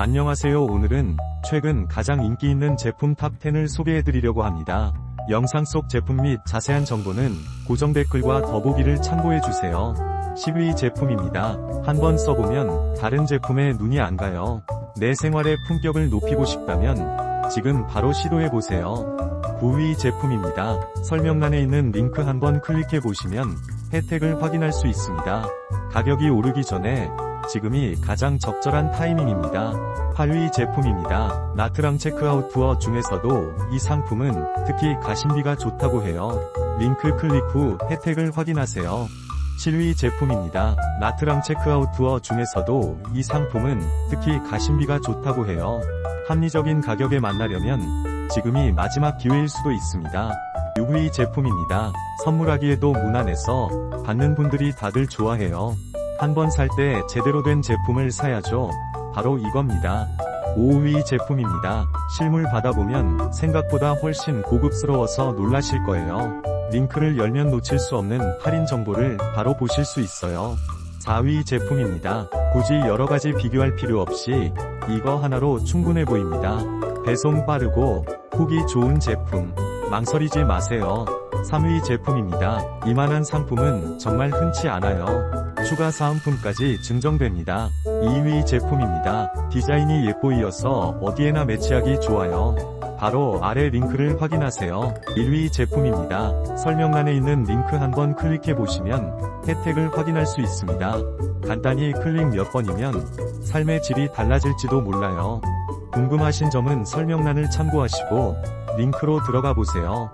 안녕하세요. 오늘은 최근 가장 인기 있는 제품 탑10을 소개해드리려고 합니다. 영상 속 제품 및 자세한 정보는 고정 댓글과 더보기를 참고해주세요. 10위 제품입니다. 한번 써보면 다른 제품에 눈이 안 가요. 내 생활의 품격을 높이고 싶다면 지금 바로 시도해보세요. 9위 제품입니다. 설명란에 있는 링크 한번 클릭해보시면 혜택을 확인할 수 있습니다. 가격이 오르기 전에 지금이 가장 적절한 타이밍입니다. 8위 제품입니다. 나트랑 체크아웃 투어 중에서도 이 상품은 특히 가심비가 좋다고 해요. 링크 클릭 후 혜택을 확인하세요. 7위 제품입니다. 나트랑 체크아웃 투어 중에서도 이 상품은 특히 가심비가 좋다고 해요. 합리적인 가격에 만나려면 지금이 마지막 기회일 수도 있습니다. 6위 제품입니다. 선물하기에도 무난해서 받는 분들이 다들 좋아해요. 한 번 살 때 제대로 된 제품을 사야죠. 바로 이겁니다. 5위 제품입니다. 실물 받아보면 생각보다 훨씬 고급스러워서 놀라실 거예요. 링크를 열면 놓칠 수 없는 할인 정보를 바로 보실 수 있어요. 4위 제품입니다. 굳이 여러가지 비교할 필요 없이 이거 하나로 충분해 보입니다. 배송 빠르고 후기 좋은 제품. 망설이지 마세요. 3위 제품입니다. 이만한 상품은 정말 흔치 않아요. 추가 사은품까지 증정됩니다. 2위 제품입니다. 디자인이 예뻐이어서 어디에나 매치하기 좋아요. 바로 아래 링크를 확인하세요. 1위 제품입니다. 설명란에 있는 링크 한번 클릭해 보시면 혜택을 확인할 수 있습니다. 간단히 클릭 몇 번이면 삶의 질이 달라질지도 몰라요. 궁금하신 점은 설명란을 참고하시고 링크로 들어가 보세요.